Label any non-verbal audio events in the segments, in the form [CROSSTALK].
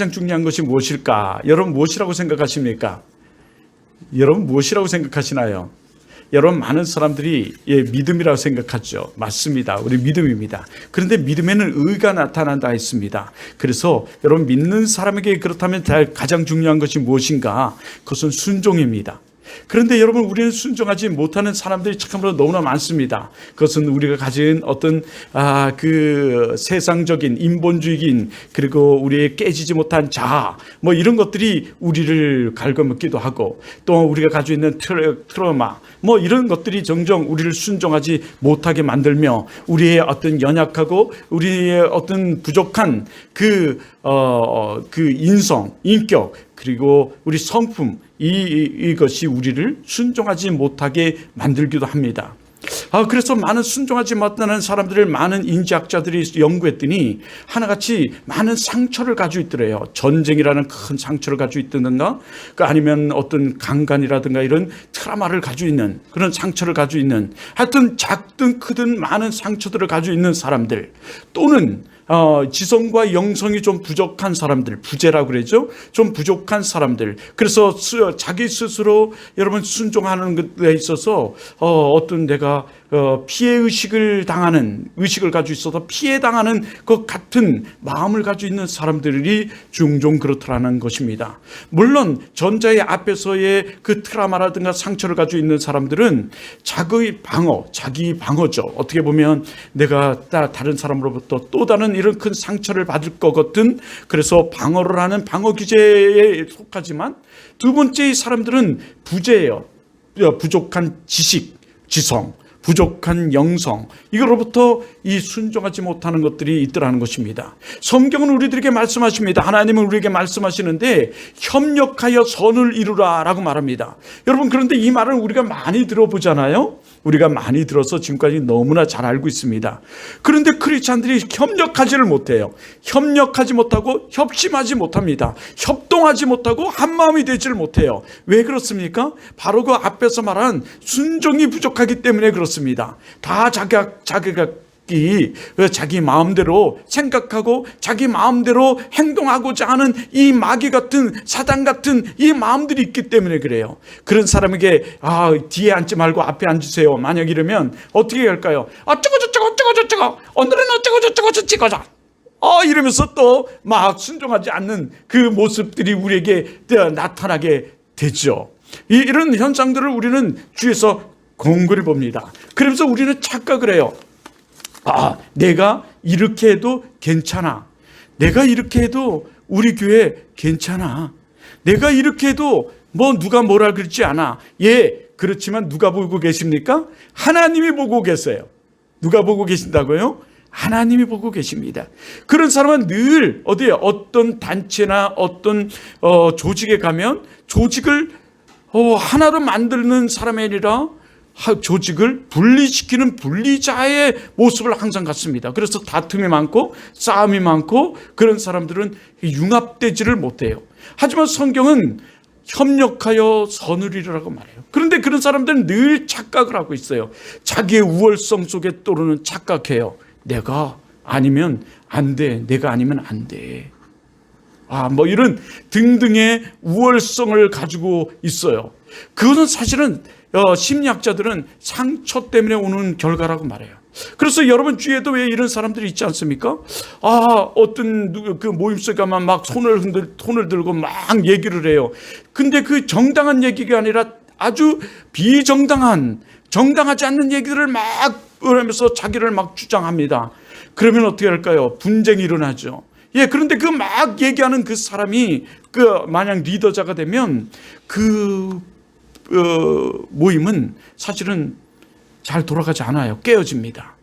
가장 중요한 것이 무엇일까? 여러분 무엇이라고 생각하십니까? 여러분 무엇이라고 생각하시나요? 여러분 많은 사람들이 예, 믿음이라고 생각하죠. 맞습니다. 우리 믿음입니다. 그런데 믿음에는 의가 나타난다 했습니다. 그래서 여러분 믿는 사람에게 그렇다면 가장 중요한 것이 무엇인가? 그것은 순종입니다. 그런데 여러분 우리는 순종하지 못하는 사람들이 참으로 너무나 많습니다. 그것은 우리가 가진 어떤 아 그 세상적인 인본주의인 그리고 우리의 깨지지 못한 자아 뭐 이런 것들이 우리를 갉아먹기도 하고 또 우리가 가지고 있는 트라, 트라우마 뭐 이런 것들이 종종 우리를 순종하지 못하게 만들며 우리의 어떤 연약하고 우리의 어떤 부족한 그, 어, 그 인성, 인격, 그리고 우리 성품, 이, 이, 이것이 우리를 순종하지 못하게 만들기도 합니다. 아, 그래서 많은 순종하지 못하는 사람들을 많은 인지학자들이 연구했더니 하나같이 많은 상처를 가지고 있더래요. 전쟁이라는 큰 상처를 가지고 있든가, 그 아니면 어떤 강간이라든가 이런 트라마를 가지고 있는 그런 상처를 가지고 있는 하여튼 작든 크든 많은 상처들을 가지고 있는 사람들 또는 어, 지성과 영성이 좀 부족한 사람들, 부재라고 그러죠. 좀 부족한 사람들. 그래서 스, 자기 스스로 여러분 순종하는 것에 있어서 어, 어떤 내가 어, 피해 의식을 당하는 의식을 가지고 있어서 피해 당하는 것 같은 마음을 가지고 있는 사람들이 종종 그렇더라는 것입니다. 물론 전자의 앞에서의 그 트라마라든가 상처를 가지고 있는 사람들은 자기 방어, 자기 방어죠. 어떻게 보면 내가 다른 사람으로부터 또 다른 이런 큰 상처를 받을 것 같은 그래서 방어를 하는 방어 기제에 속하지만 두 번째 이 사람들은 부재예요. 부족한 지식, 지성. 부족한 영성 이거로부터 이 순종하지 못하는 것들이 있더라는 것입니다. 성경은 우리들에게 말씀하십니다. 하나님은 우리에게 말씀하시는데 협력하여 선을 이루라라고 말합니다. 여러분 그런데 이 말을 우리가 많이 들어보잖아요. 우리가 많이 들어서 지금까지 너무나 잘 알고 있습니다. 그런데 크리스찬들이 협력하지를 못해요. 협력하지 못하고 협심하지 못합니다. 협동하지 못하고 한 마음이 되지를 못해요. 왜 그렇습니까? 바로 그 앞에서 말한 순종이 부족하기 때문에 그렇습니다. 다 자기가 자기가 이 자기 마음대로 생각하고 자기 마음대로 행동하고자 하는 이 마귀 같은 사단 같은 이 마음들이 있기 때문에 그래요. 그런 사람에게 아 뒤에 앉지 말고 앞에 앉으세요. 만약 이러면 어떻게 할까요? 어쩌고 저쩌고 어쩌고 저쩌고 오늘은 어쩌고 저쩌고 저쩌고 어 이러면서 또 막 순종하지 않는 그 모습들이 우리에게 나타나게 되죠. 이, 이런 현상들을 우리는 주에서 공부를 봅니다. 그러면서 우리는 착각을 해요. 아, 내가 이렇게 해도 괜찮아. 내가 이렇게 해도 우리 교회 괜찮아. 내가 이렇게 해도 뭐 누가 뭐라 그러지 않아. 예, 그렇지만 누가 보고 계십니까? 하나님이 보고 계세요. 누가 보고 계신다고요? 하나님이 보고 계십니다. 그런 사람은 늘 어디에 어떤 단체나 어떤 어, 조직에 가면 조직을 어, 하나로 만드는 사람이 아니라 조직을 분리시키는 분리자의 모습을 항상 갖습니다. 그래서 다툼이 많고 싸움이 많고 그런 사람들은 융합되지를 못해요. 하지만 성경은 협력하여 선을 이루라고 말해요. 그런데 그런 사람들은 늘 착각을 하고 있어요. 자기의 우월성 속에 떠오르는 착각해요. 내가 아니면 안 돼. 내가 아니면 안 돼. 아, 뭐 이런 등등의 우월성을 가지고 있어요. 그것은 사실은 어, 심리학자들은 상처 때문에 오는 결과라고 말해요. 그래서 여러분 주위에도 왜 이런 사람들이 있지 않습니까? 아, 어떤 그 모임 속에 가면 막 손을 흔들, 손을 들고 막 얘기를 해요. 근데 그 정당한 얘기가 아니라 아주 비정당한, 정당하지 않는 얘기들을 막 하면서 자기를 막 주장합니다. 그러면 어떻게 할까요? 분쟁이 일어나죠. 예, 그런데 그 막 얘기하는 그 사람이 그 만약 리더자가 되면 그 어, 모임은 사실은 잘 돌아가지 않아요. 깨어집니다.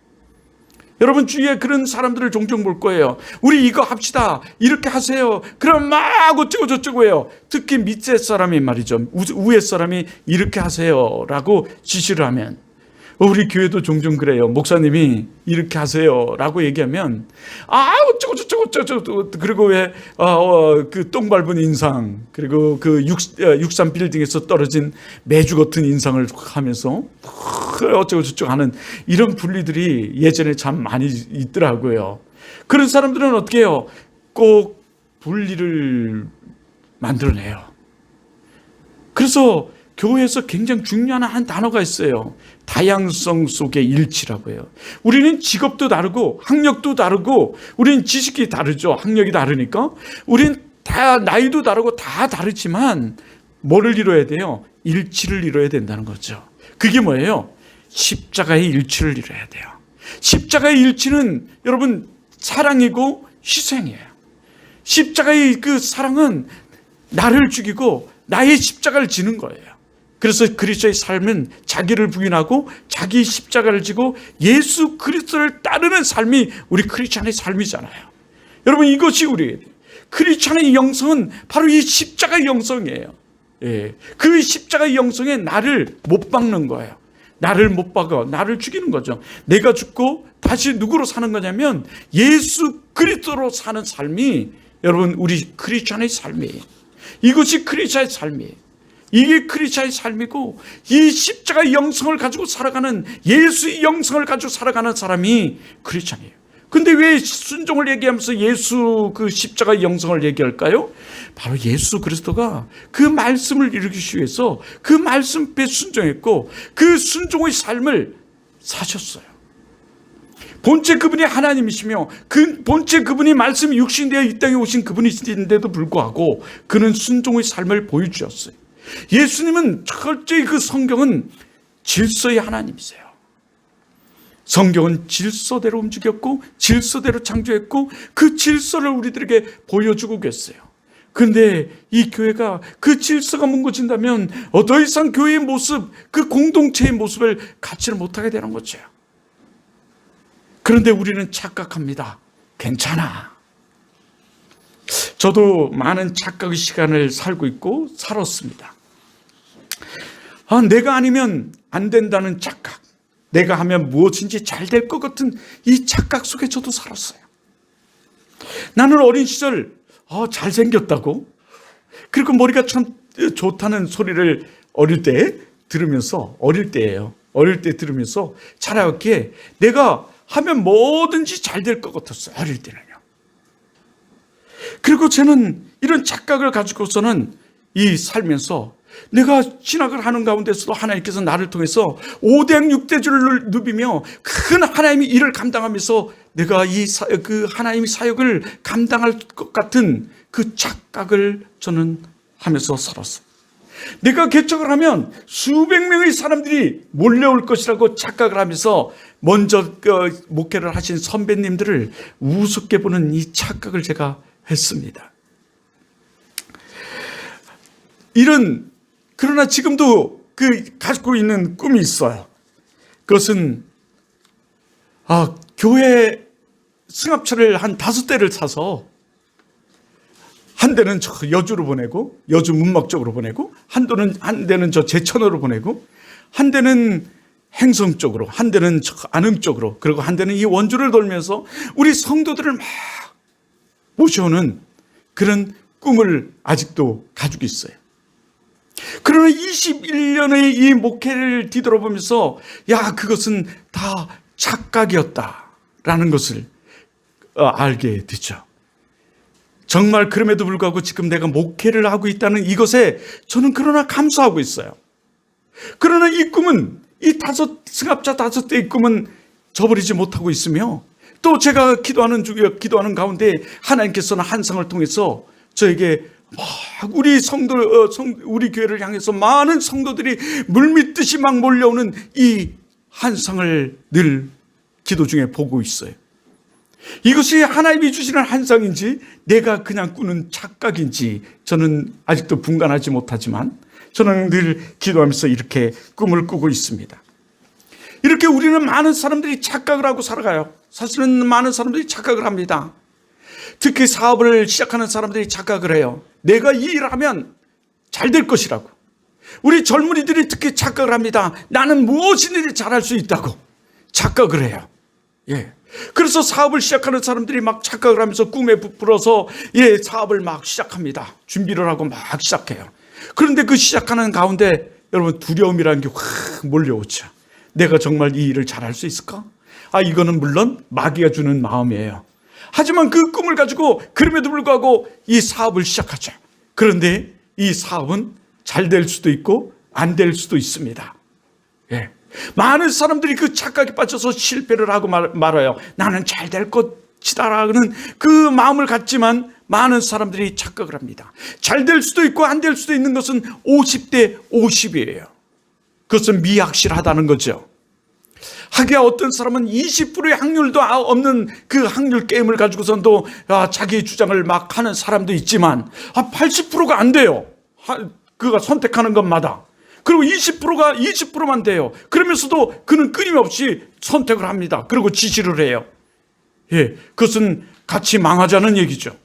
여러분 주위에 그런 사람들을 종종 볼 거예요. 우리 이거 합시다. 이렇게 하세요. 그럼 막 어쩌고 저쩌고 해요. 특히 밑에 사람이 말이죠. 위에 사람이 이렇게 하세요라고 지시를 하면 우리 교회도 종종 그래요. 목사님이 이렇게 하세요라고 얘기하면 아 어쩌고 저쩌고 어쩌고 그리고 왜그 어, 어, 똥 밟은 인상 그리고 그 육, 어, 육산 빌딩에서 떨어진 매주 같은 인상을 하면서 어쩌고 저쩌고 하는 이런 분리들이 예전에 참 많이 있더라고요. 그런 사람들은 어떻게 해요? 꼭 분리를 만들어내요. 그래서 교회에서 굉장히 중요한 한 단어가 있어요. 다양성 속의 일치라고 해요. 우리는 직업도 다르고 학력도 다르고 우리는 지식이 다르죠. 학력이 다르니까. 우리는 다 나이도 다르고 다 다르지만 뭐를 이뤄야 돼요? 일치를 이뤄야 된다는 거죠. 그게 뭐예요? 십자가의 일치를 이뤄야 돼요. 십자가의 일치는 여러분 사랑이고 희생이에요. 십자가의 그 사랑은 나를 죽이고 나의 십자가를 지는 거예요. 그래서 그리스도의 삶은 자기를 부인하고 자기 십자가를 지고 예수 그리스도를 따르는 삶이 우리 크리스찬의 삶이잖아요. 여러분 이것이 우리 크리스찬의 영성은 바로 이 십자가의 영성이에요. 예. 그 십자가의 영성에 나를 못 박는 거예요. 나를 못 박아. 나를 죽이는 거죠. 내가 죽고 다시 누구로 사는 거냐면 예수 그리스도로 사는 삶이 여러분 우리 크리스찬의 삶이에요. 이것이 크리스찬의 삶이에요. 이게 크리스찬의 삶이고 이 십자가의 영성을 가지고 살아가는 예수의 영성을 가지고 살아가는 사람이 크리스찬이에요. 근데 왜 순종을 얘기하면서 예수 그 십자가의 영성을 얘기할까요? 바로 예수 그리스도가 그 말씀을 이루기 위해서 그 말씀 에 순종했고 그 순종의 삶을 사셨어요. 본체 그분이 하나님이시며 그 본체 그분이 말씀이 육신되어 이 땅에 오신 그분이신데도 불구하고 그는 순종의 삶을 보여주셨어요. 예수님은 철저히 그 성경은 질서의 하나님이세요. 성경은 질서대로 움직였고 질서대로 창조했고 그 질서를 우리들에게 보여주고 계세요. 근데 이 교회가 그 질서가 뭉거진다면 어, 더 이상 교회의 모습, 그 공동체의 모습을 갖지를 못하게 되는 거죠. 그런데 우리는 착각합니다. 괜찮아. 저도 많은 착각의 시간을 살고 있고 살았습니다. 아, 내가 아니면 안 된다는 착각. 내가 하면 무엇인지 잘 될 것 같은 이 착각 속에 저도 살았어요. 나는 어린 시절 아, 잘생겼다고 그리고 머리가 참 좋다는 소리를 어릴 때 들으면서 어릴 때예요. 어릴 때 들으면서 자라왔기에 내가 하면 뭐든지 잘 될 것 같았어요. 어릴 때는요. 그리고 저는 이런 착각을 가지고서는 이 살면서 내가 진학을 하는 가운데서도 하나님께서 나를 통해서 5대 6대 주를 누비며 큰 하나님의 일을 감당하면서 내가 이 그 하나님의 사역을 감당할 것 같은 그 착각을 저는 하면서 살았어요. 내가 개척을 하면 수백 명의 사람들이 몰려올 것이라고 착각을 하면서 먼저 그 목회를 하신 선배님들을 우습게 보는 이 착각을 제가 했습니다. 이런 그러나 지금도 그 가지고 있는 꿈이 있어요. 그것은 아 교회 승합차를 한 다섯 대를 사서 한 대는 저 여주로 보내고 여주 문막 쪽으로 보내고 한 대는 한 대는 저 제천으로 보내고 한 대는 행성 쪽으로 한 대는 저 안흥 쪽으로 그리고 한 대는 이 원주를 돌면서 우리 성도들을 막 모셔오는 그런 꿈을 아직도 가지고 있어요. 그러나 21년의 이 목회를 뒤돌아보면서 야 그것은 다 착각이었다라는 것을 어, 알게 되죠. 정말 그럼에도 불구하고 지금 내가 목회를 하고 있다는 이것에 저는 그러나 감사하고 있어요. 그러나 이 꿈은 이 다섯 승합자 다섯 대의 꿈은 저버리지 못하고 있으며 또 제가 기도하는 중에 기도하는 가운데 하나님께서는 한상을 통해서 저에게 막 우리 성도 어, 성, 우리 교회를 향해서 많은 성도들이 물밀듯이 막 몰려오는 이 한상을 늘 기도 중에 보고 있어요. 이것이 하나님이 주시는 한상인지 내가 그냥 꾸는 착각인지 저는 아직도 분간하지 못하지만 저는 늘 기도하면서 이렇게 꿈을 꾸고 있습니다. 이렇게 우리는 많은 사람들이 착각을 하고 살아가요. 사실은 많은 사람들이 착각을 합니다. 특히 사업을 시작하는 사람들이 착각을 해요. 내가 이 일을 하면 잘 될 것이라고. 우리 젊은이들이 특히 착각을 합니다. 나는 무엇이든지 잘할 수 있다고 착각을 해요. 예. 그래서 사업을 시작하는 사람들이 막 착각을 하면서 꿈에 부풀어서 예, 사업을 막 시작합니다. 준비를 하고 막 시작해요. 그런데 그 시작하는 가운데 여러분 두려움이라는 게 확 몰려오죠. 내가 정말 이 일을 잘할 수 있을까? 아, 이거는 물론 마귀가 주는 마음이에요. 하지만 그 꿈을 가지고 그럼에도 불구하고 이 사업을 시작하죠. 그런데 이 사업은 잘 될 수도 있고 안 될 수도 있습니다. 예. 많은 사람들이 그 착각에 빠져서 실패를 하고 말, 말아요. 나는 잘 될 것이다라는 그 마음을 갖지만 많은 사람들이 착각을 합니다. 잘 될 수도 있고 안 될 수도 있는 것은 50대 50이에요. 그것은 미확실하다는 거죠. 하기야 어떤 사람은 20%의 확률도 아- 없는 그 확률 게임을 가지고선도 아, 자기 주장을 막 하는 사람도 있지만 아, 80%가 안 돼요. 하- 그가 선택하는 것마다. 그리고 20%가 20%만 돼요. 그러면서도 그는 끊임없이 선택을 합니다. 그리고 지지를 해요. 예, 그것은 같이 망하자는 얘기죠.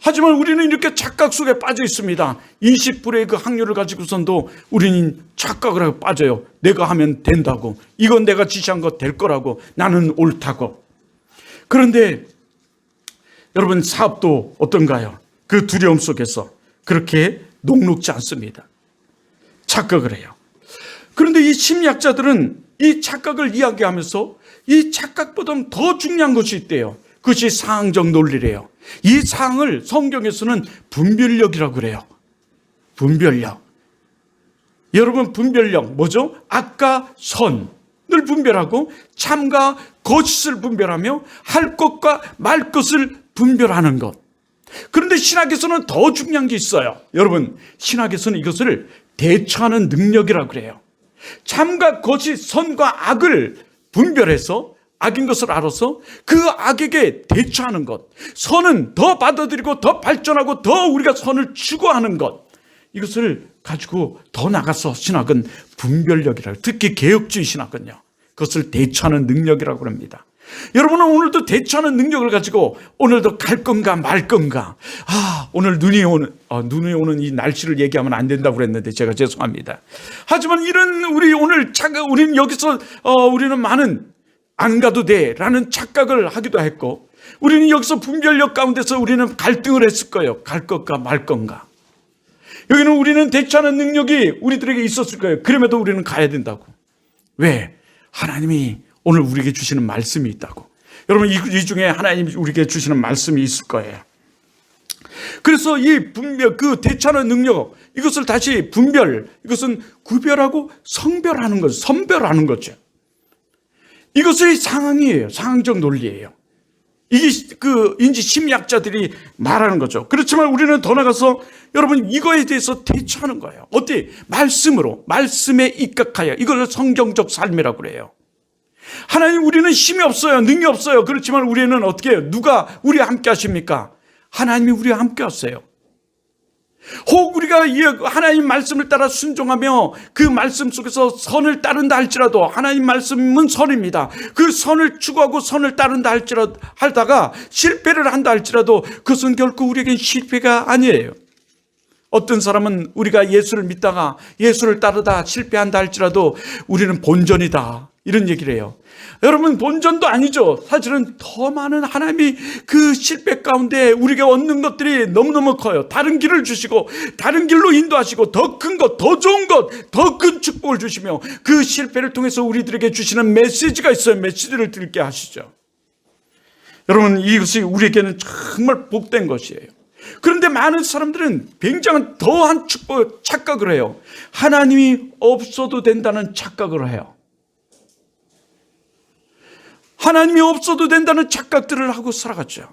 하지만 우리는 이렇게 착각 속에 빠져 있습니다. 20%의 그 확률을 가지고선도 우리는 착각을 하고 빠져요. 내가 하면 된다고. 이건 내가 지시한 거될 거라고. 나는 옳다고. 그런데 여러분 사업도 어떤가요? 그 두려움 속에서 그렇게 녹록지 않습니다. 착각을 해요. 그런데 이 심리학자들은 이 착각을 이야기하면서 이 착각보다 더 중요한 것이 있대요. 그것이 상황적 논리래요. 이 상황을 성경에서는 분별력이라고 그래요. 분별력. 여러분 분별력 뭐죠? 악과 선을 분별하고 참과 거짓을 분별하며 할 것과 말 것을 분별하는 것. 그런데 신학에서는 더 중요한 게 있어요. 여러분, 신학에서는 이것을 대처하는 능력이라고 그래요. 참과 거짓, 선과 악을 분별해서 악인 것을 알아서 그 악에게 대처하는 것. 선은 더 받아들이고 더 발전하고 더 우리가 선을 추구하는 것. 이것을 가지고 더 나가서 신학은 분별력이라고 특히 개혁주의 신학은요. 그것을 대처하는 능력이라고 합니다. 여러분은 오늘도 대처하는 능력을 가지고 오늘도 갈 건가 말 건가. 아, 오늘 눈이 오는, 어, 눈이 오는 이 날씨를 얘기하면 안 된다고 그랬는데 제가 죄송합니다. 하지만 이런 우리 오늘 착각, 우리는 여기서, 어, 우리는 많은 안 가도 돼 라는 착각을 하기도 했고 우리는 여기서 분별력 가운데서 우리는 갈등을 했을 거예요. 갈 것과 말 건가. 여기는 우리는 대처하는 능력이 우리들에게 있었을 거예요. 그럼에도 우리는 가야 된다고. 왜? 하나님이 오늘 우리에게 주시는 말씀이 있다고. 여러분, 이, 이 중에 하나님이 우리에게 주시는 말씀이 있을 거예요. 그래서 이 분별, 그 대처하는 능력, 이것을 다시 분별, 이것은 구별하고 성별하는 것, 선별하는 거죠. 이것이 상황이에요. 상황적 논리예요. 이게 그 인지 심리학자들이 말하는 거죠. 그렇지만 우리는 더 나가서 여러분 이거에 대해서 대처하는 거예요. 어때? 말씀으로 말씀에 입각하여 이걸 성경적 삶이라고 그래요. 하나님 우리는 힘이 없어요. 능이 없어요. 그렇지만 우리는 어떻게 해요? 누가 우리와 함께 하십니까? 하나님이 우리와 함께 하세요. 혹 우리가 이 하나님 말씀을 따라 순종하며 그 말씀 속에서 선을 따른다 할지라도 하나님 말씀은 선입니다. 그 선을 추구하고 선을 따른다 할지라도 하다가 실패를 한다 할지라도 그것은 결코 우리에겐 실패가 아니에요. 어떤 사람은 우리가 예수를 믿다가 예수를 따르다 실패한다 할지라도 우리는 본전이다. 이런 얘기를 해요. 여러분, 본전도 아니죠. 사실은 더 많은 하나님이 그 실패 가운데 우리에게 얻는 것들이 너무너무 커요. 다른 길을 주시고, 다른 길로 인도하시고, 더 큰 것, 더 좋은 것, 더 큰 축복을 주시며, 그 실패를 통해서 우리들에게 주시는 메시지가 있어요. 메시지를 들게 하시죠. 여러분, 이것이 우리에게는 정말 복된 것이에요. 그런데 많은 사람들은 굉장한 더한 축복, 착각을 해요. 하나님이 없어도 된다는 착각을 해요. 하나님이 없어도 된다는 착각들을 하고 살아갔죠.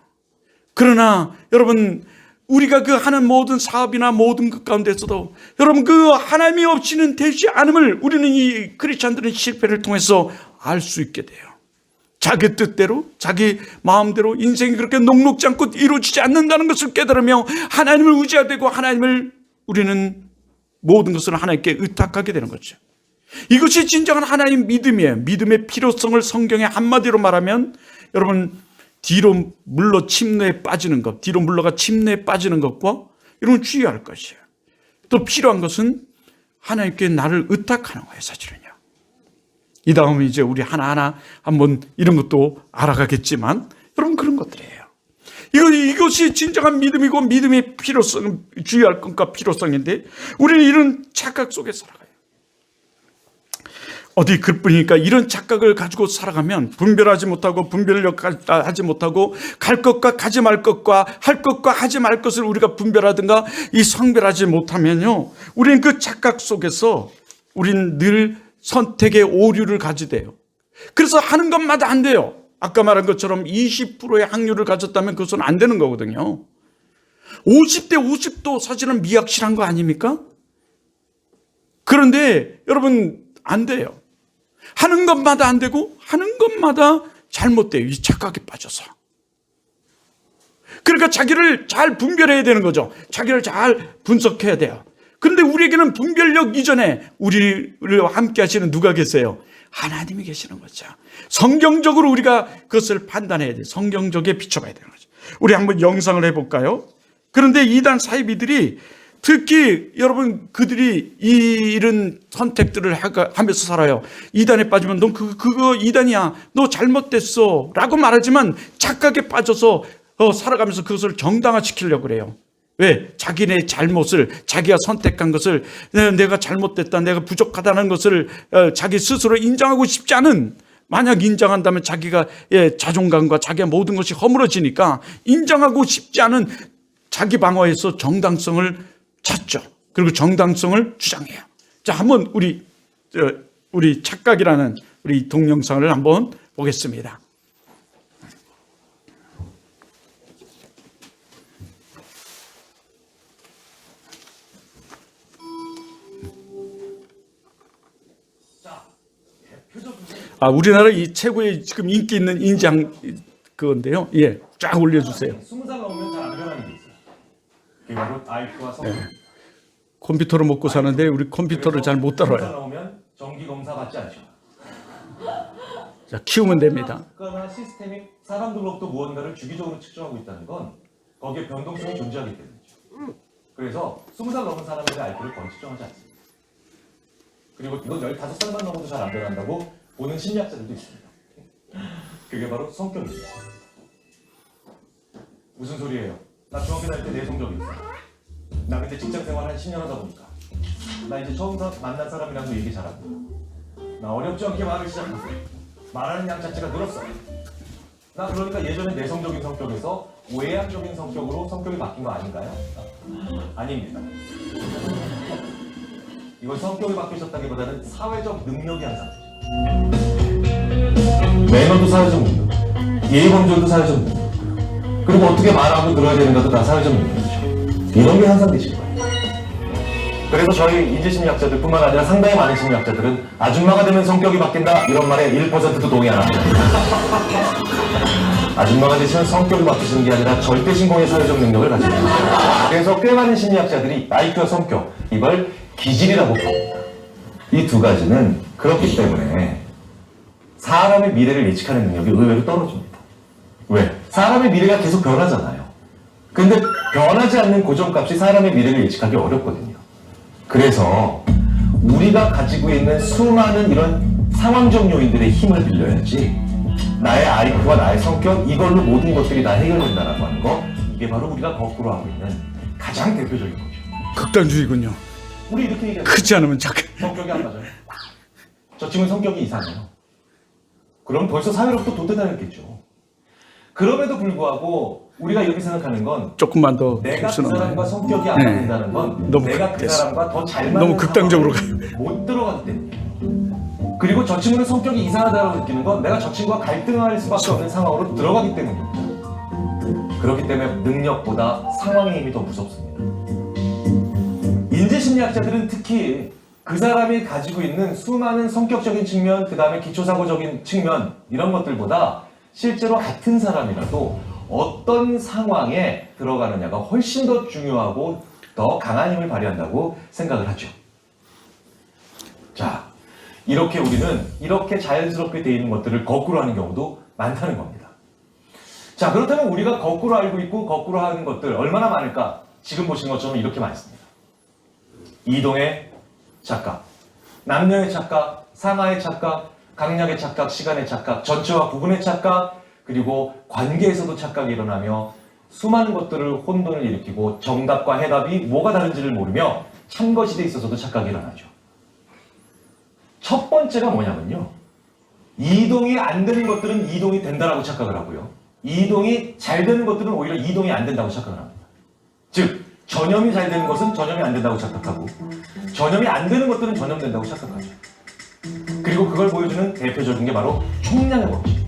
그러나 여러분, 우리가 그 하는 모든 사업이나 모든 것 가운데서도 여러분 그 하나님이 없이는 되지 않음을 우리는 이 크리스찬들은 실패를 통해서 알 수 있게 돼요. 자기 뜻대로 자기 마음대로 인생이 그렇게 녹록지 않고 이루어지지 않는다는 것을 깨달으며 하나님을 의지하되고 하나님을 우리는 모든 것을 하나님께 의탁하게 되는 거죠. 이것이 진정한 하나님 믿음이에요. 믿음의 필요성을 성경에 한마디로 말하면 여러분 뒤로 물러 침례에 빠지는 것, 뒤로 물러가 침례에 빠지는 것과 이런 주의할 것이에요. 또 필요한 것은 하나님께 나를 의탁하는 거예요, 사실은요. 이 다음에 이제 우리 하나하나 한번 이런 것도 알아가겠지만 여러분 그런 것들이에요. 이것이 진정한 믿음이고 믿음의 필요성, 주의할 것과 필요성인데 우리는 이런 착각 속에 살아가요. 어디 그뿐이니까 이런 착각을 가지고 살아가면 분별하지 못하고 분별력 하지 못하고 갈 것과 가지 말 것과 할 것과 하지 말 것을 우리가 분별하든가 이 성별하지 못하면요. 우리는 그 착각 속에서 우리는 늘 선택의 오류를 가지대요. 그래서 하는 것마다 안 돼요. 아까 말한 것처럼 20%의 확률을 가졌다면 그것은 안 되는 거거든요. 50대 50도 사실은 미확실한 거 아닙니까? 그런데 여러분 안 돼요. 하는 것마다 안 되고 하는 것마다 잘못돼요. 이 착각에 빠져서. 그러니까 자기를 잘 분별해야 되는 거죠. 자기를 잘 분석해야 돼요. 그런데 우리에게는 분별력 이전에 우리를 함께 하시는 누가 계세요? 하나님이 계시는 거죠. 성경적으로 우리가 그것을 판단해야 돼요. 성경적에 비춰봐야 되는 거죠. 우리 한번 영상을 해볼까요? 그런데 이단 사이비들이 특히 여러분 그들이 이 이런 선택들을 하면서 살아요. 이단에 빠지면 넌 그, 그거 이단이야. 너 잘못됐어. 라고 말하지만 착각에 빠져서 어, 살아가면서 그것을 정당화시키려고 그래요. 왜? 자기네 잘못을, 자기가 선택한 것을 네, 내가 잘못됐다, 내가 부족하다는 것을 어, 자기 스스로 인정하고 싶지 않은 만약 인정한다면 자기가 예, 자존감과 자기의 모든 것이 허물어지니까 인정하고 싶지 않은 자기 방어에서 정당성을 찾죠. 그리고 정당성을 주장해요. 자, 한번 우리 저, 우리 착각이라는 우리 동영상을 한번 보겠습니다. 아, 우리나라 이 최고의 지금 인기 있는 인장 그건데요. 예, 쫙 올려주세요. 스무 살 넘으면 잘안 변하는 게 성격. 컴퓨터로 먹고 사는데 우리 컴퓨터를 잘못 스무 살 다뤄요. 넘으면 정기 검사 받지 않죠. 자, 키우면 됩니다. 국가나 시스템이 사람들로부터 무언가를 주기적으로 측정하고 있다는 건 거기에 변동성이 존재하기 때문이죠. 그래서 스무 살 넘은 사람들의 IQ를 거의 측정하지 않습니다. 그리고 이건 15살만 넘어도 잘 안 변한다고 보는 심리학자들도 있습니다. 그게 바로 성격입니다. 무슨 소리예요? 나 중학교 다닐 때 내 성적이 있어. 나 그때 직장 생활 한 10년 하다 보니까. 나 이제 처음 사- 만난 사람이랑도 얘기 잘하고. 나 어렵지 않게 말을 시작했어. 말하는 양 자체가 늘었어. 나 그러니까 예전에 내성적인 성격에서 외향적인 성격으로 성격이 바뀐 거 아닌가요? 아닙니다. 이건 성격이 바뀌셨다기보다는 사회적 능력이 향상되죠. 매너도 사회적 능력, 예의 범절도 사회적 능력, 그리고 어떻게 말하고 들어야 되는가도 다 사회적 능력이죠. 이런 게 향상되실 거예요. 그래서 저희 인지심리학자들 뿐만 아니라 상당히 많은 심리학자들은 아줌마가 되면 성격이 바뀐다 이런 말에 1%도 동의 안 합니다. [LAUGHS] 아줌마가 되시면 성격이 바뀌시는 게 아니라 절대 신공의 사회적 능력을 있습니다. 그래서 꽤 많은 심리학자들이 IQ와 성격 이걸 기질이라고 부릅니다. 이 두 가지는 그렇기 때문에 사람의 미래를 예측하는 능력이 의외로 떨어집니다. 왜? 사람의 미래가 계속 변하잖아요. 근데 변하지 않는 고정값이 사람의 미래를 예측하기 어렵거든요. 그래서 우리가 가지고 있는 수많은 이런 상황적 요인들의 힘을 빌려야지 나의 IQ와 나의 성격 이걸로 모든 것들이 다 해결된다라고 하는 거 이게 바로 우리가 거꾸로 하고 있는 가장 대표적인 거죠. 극단주의군요. 우리 이렇게 얘기하죠. 크지 않으면 착각. 성격이 안 맞아요. 저 친구는 성격이 이상해요. 그럼 벌써 사회로부터 도태당했겠죠. 그럼에도 불구하고 우리가 이렇게 생각하는 건 조금만 더 내가 줄그 사람과? 성격이 안 네. 맞는다는 건 너무 내가 그 됐어. 사람과 더 잘 맞는 너무 극단적으로 상황에 못 들어가기 때문이에요. 그리고 저 친구는 성격이 이상하다고 느끼는 건 내가 저 친구와 갈등할 수밖에 없는 상황으로 들어가기 때문입니다. 그렇기 때문에 능력보다 상황의 힘이 더 무섭습니다. 인지심리학자들은 특히 그 사람이 가지고 있는 수많은 성격적인 측면, 그 다음에 기초사고적인 측면, 이런 것들보다 실제로 같은 사람이라도 어떤 상황에 들어가느냐가 훨씬 더 중요하고 더 강한 힘을 발휘한다고 생각을 하죠. 자, 이렇게 우리는 이렇게 자연스럽게 되어 있는 것들을 거꾸로 하는 경우도 많다는 겁니다. 자, 그렇다면 우리가 거꾸로 알고 있고 거꾸로 하는 것들 얼마나 많을까? 지금 보신 것처럼 이렇게 많습니다. 이동의 착각, 남녀의 착각, 상하의 착각, 강약의 착각, 시간의 착각, 전체와 부분의 착각, 그리고 관계에서도 착각이 일어나며 수많은 것들을 혼돈을 일으키고 정답과 해답이 뭐가 다른지를 모르며 참 것이 돼 있어서도 착각이 일어나죠. 첫 번째가 뭐냐면요. 이동이 안 되는 것들은 이동이 된다라고 착각을 하고요. 이동이 잘 되는 것들은 오히려 이동이 안 된다고 착각을 합니다. 즉, 전염이 잘 되는 것은 전염이 안 된다고 착각하고, 전염이 안 되는 것들은 전염된다고 착각하죠. 그걸 보여주는 대표적인 게 바로 총량의 법칙입니다.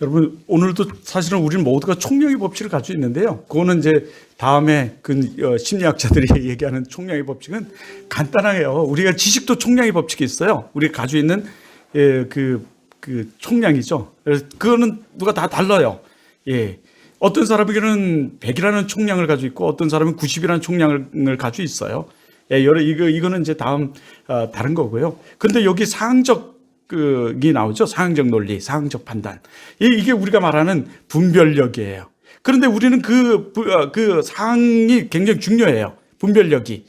여러분 오늘도 사실은 우리는 모두가 총량의 법칙을 가지고 있는데요. 그거는 이제 다음에 그 어, 심리학자들이 [LAUGHS] 얘기하는 총량의 법칙은 간단해요. 우리가 지식도 총량의 법칙이 있어요. 우리가 가지고 있는 예, 그, 그 총량이죠. 그래서 그거는 누가 다 달라요. 예. 어떤 사람에게는 100이라는 총량을 가지고 있고 어떤 사람은 90이라는 총량을 가지고 있어요. 예, 여러 이거 이거는 이제 다음 어, 다른 거고요. 근데 여기 상적 그이 나오죠. 상황적 논리, 상황적 판단. 이- 이게 우리가 말하는 분별력이에요. 그런데 우리는 그, 부- 어, 그 상황이 굉장히 중요해요. 분별력이.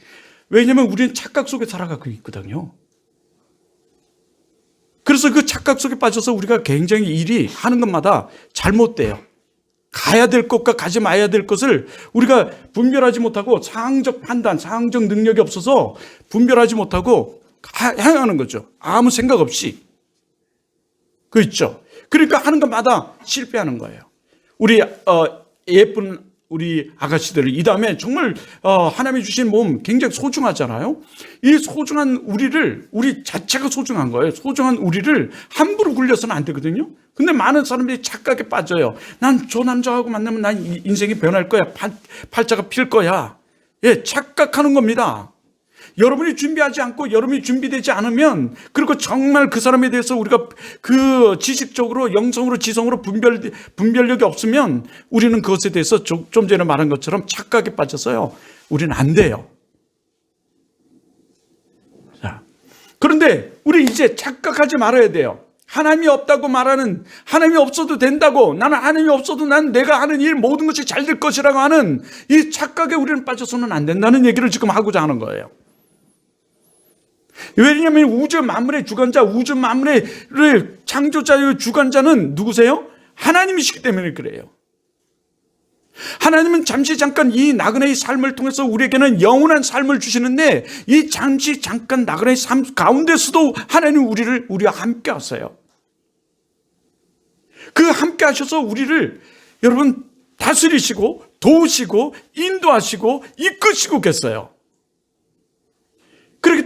왜냐면 우리는 착각 속에 살아가고 있거든요. 그래서 그 착각 속에 빠져서 우리가 굉장히 일이 하는 것마다 잘못돼요. 가야 될 것과 가지 마야 될 것을 우리가 분별하지 못하고 상황적 판단, 상황적 능력이 없어서 분별하지 못하고 가- 행하는 거죠. 아무 생각 없이. 그 있죠. 그러니까 하는 것마다 실패하는 거예요. 우리 어, 예쁜 우리 아가씨들 이 다음에 정말 어, 하나님이 주신 몸 굉장히 소중하잖아요. 이 소중한 우리를 우리 자체가 소중한 거예요. 소중한 우리를 함부로 굴려서는 안 되거든요. 근데 많은 사람들이 착각에 빠져요. 난 저 남자하고 만나면 난 이- 인생이 변할 거야. 팔, 팔자가 필 거야. 예, 착각하는 겁니다. 여러분이 준비하지 않고 여러분이 준비되지 않으면 그리고 정말 그 사람에 대해서 우리가 그 지식적으로 영성으로 지성으로 분별 분별력이 없으면 우리는 그것에 대해서 좀, 좀 전에 말한 것처럼 착각에 빠져서요. 우리는 안 돼요. 자. 그런데 우리 이제 착각하지 말아야 돼요. 하나님이 없다고 말하는 하나님이 없어도 된다고 나는 하나님이 없어도 난 내가 하는 일 모든 것이 잘 될 것이라고 하는 이 착각에 우리는 빠져서는 안 된다는 얘기를 지금 하고자 하는 거예요. 왜냐하면 우주 만물의 주관자, 우주 만물의 창조자의 주관자는 누구세요? 하나님이시기 때문에 그래요. 하나님은 잠시 잠깐 이 나그네의 삶을 통해서 우리에게는 영원한 삶을 주시는데 이 잠시 잠깐 나그네의 삶 가운데서도 하나님 우리를 우리와 함께 하세요. 그 함께 하셔서 우리를 여러분 다스리시고 도우시고 인도하시고 이끄시고 계세요.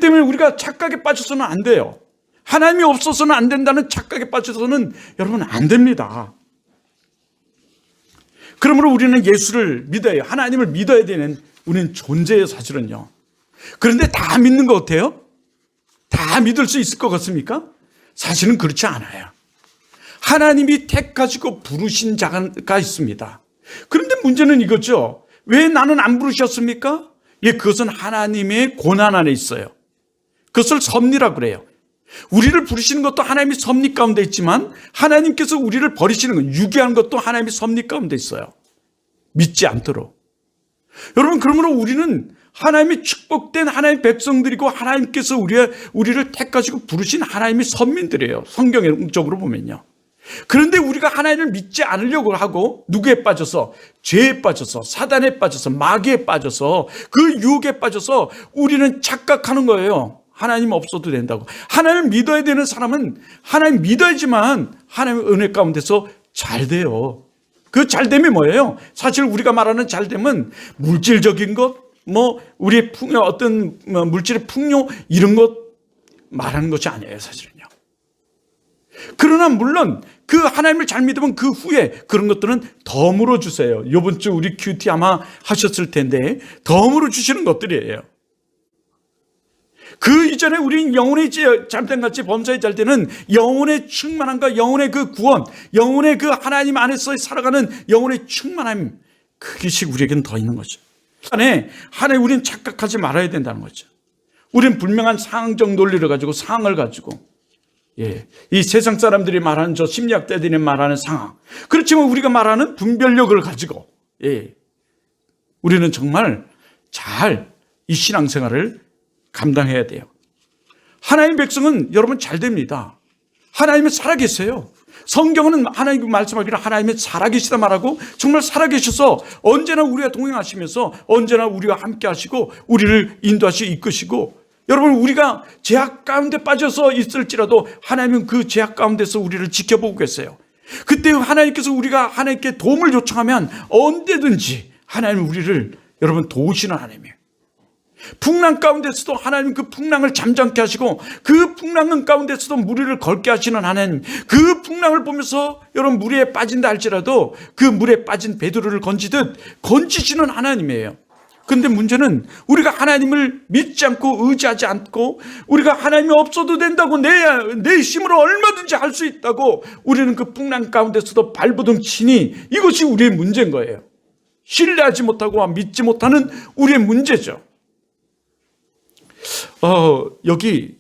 때문에 우리가 착각에 빠져서는 안 돼요. 하나님이 없어서는 안 된다는 착각에 빠져서는 여러분 안 됩니다. 그러므로 우리는 예수를 믿어요. 하나님을 믿어야 되는 우리는 존재예요, 사실은요. 그런데 다 믿는 것 같아요? 다 믿을 수 있을 것 같습니까? 사실은 그렇지 않아요. 하나님이 택하시고 부르신 자가 있습니다. 그런데 문제는 이거죠. 왜 나는 안 부르셨습니까? 예, 그것은 하나님의 고난 안에 있어요. 그것을 섭리라고 그래요. 우리를 부르시는 것도 하나님이 섭리 가운데 있지만 하나님께서 우리를 버리시는 건 유기하는 것도 하나님이 섭리 가운데 있어요. 믿지 않도록. 여러분, 그러므로 우리는 하나님이 축복된 하나님의 백성들이고 하나님께서 우리의, 우리를 택하시고 부르신 하나님의 선민들이에요. 성경적으로 보면요. 그런데 우리가 하나님을 믿지 않으려고 하고 누구에 빠져서 죄에 빠져서 사단에 빠져서 마귀에 빠져서 그 유혹에 빠져서 우리는 착각하는 거예요. 하나님 없어도 된다고. 하나님을 믿어야 되는 사람은 하나님 믿어야지만 하나님의 은혜 가운데서 잘 돼요. 그 잘됨이 뭐예요? 사실 우리가 말하는 잘됨은 물질적인 것, 뭐 우리의 풍요 어떤 뭐 물질의 풍요 이런 것 말하는 것이 아니에요, 사실은요. 그러나 물론 그 하나님을 잘 믿으면 그 후에 그런 것들은 덤으로 주세요. 요번 주 우리 큐티 아마 하셨을 텐데 덤으로 주시는 것들이에요. 그 이전에 우리는 영혼의 잘된 같이 범사에 잘 때는 영혼의 충만함과 영혼의 그 구원, 영혼의 그 하나님 안에서 살아가는 영혼의 충만함, 그것이 우리에게는 더 있는 거죠. 안에 하나님 우리는 착각하지 말아야 된다는 거죠. 우리는 분명한 상황적 논리를 가지고 상황을 가지고 예, 이 세상 사람들이 말하는 저 심리학자들이 말하는 상황. 그렇지만 우리가 말하는 분별력을 가지고 예, 우리는 정말 잘 이 신앙생활을 감당해야 돼요. 하나님 백성은 여러분 잘 됩니다. 하나님은 살아계세요. 성경은 하나님 말씀하기를 하나님은 살아계시다 말하고 정말 살아계셔서 언제나 우리와 동행하시면서 언제나 우리와 함께 하시고 우리를 인도하시고 이끄시고 여러분 우리가 제약 가운데 빠져서 있을지라도 하나님은 그 제약 가운데서 우리를 지켜보고 계세요. 그때 하나님께서 우리가 하나님께 도움을 요청하면 언제든지 하나님 우리를 여러분 도우시는 하나님이에요. 풍랑 가운데서도 하나님 그 풍랑을 잠잠케 하시고 그 풍랑 가운데서도 무리를 걸게 하시는 하나님 그 풍랑을 보면서 여러분 물에 빠진다 할지라도 그 물에 빠진 베드로를 건지듯 건지시는 하나님이에요. 근데 문제는 우리가 하나님을 믿지 않고 의지하지 않고 우리가 하나님이 없어도 된다고 내, 내 힘으로 얼마든지 할 수 있다고 우리는 그 풍랑 가운데서도 발버둥 치니 이것이 우리의 문제인 거예요. 신뢰하지 못하고 믿지 못하는 우리의 문제죠. 어, 여기